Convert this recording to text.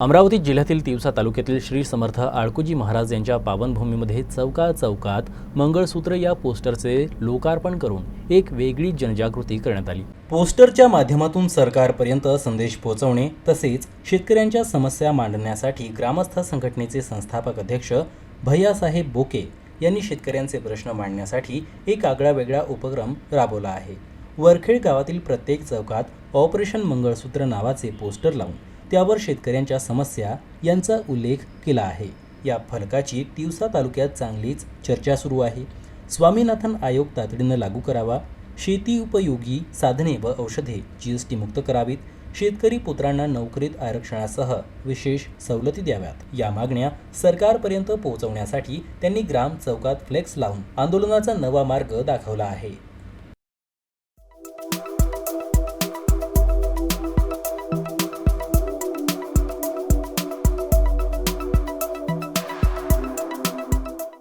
अमरावती जिल्ह्यातील तिवसा तालुक्यातील श्री समर्थ आळकुजी महाराज यांच्या पावनभूमीमध्ये चौका चौकात मंगळसूत्र या पोस्टरचे लोकार्पण करून एक वेगळी जनजागृती करण्यात आली. पोस्टरच्या माध्यमातून सरकारपर्यंत संदेश पोहोचवणे तसेच शेतकऱ्यांच्या समस्या मांडण्यासाठी ग्रामस्थ संघटनेचे संस्थापक अध्यक्ष भैयासाहेब बोके यांनी शेतकऱ्यांचे प्रश्न मांडण्यासाठी एक आगळा वेगळा उपक्रम राबवला आहे. वरखेड गावातील प्रत्येक चौकात ऑपरेशन मंगळसूत्र नावाचे पोस्टर लावून त्यावर शेतकऱ्यांच्या समस्या यांचा उल्लेख केला आहे. या फलकाची तिवसा तालुक्यात चांगलीच चर्चा सुरू आहे. स्वामीनाथन आयोग तातडीनं लागू करावा. शेती उपयोगी साधने व औषधे जी एस टी मुक्त करावीत. शेतकरी पुत्रांना नोकरीत आरक्षणासह विशेष सवलती द्याव्यात. या मागण्या सरकारपर्यंत पोहोचवण्यासाठी त्यांनी ग्राम चौकात फ्लेक्स लावून आंदोलनाचा नवा मार्ग दाखवला आहे.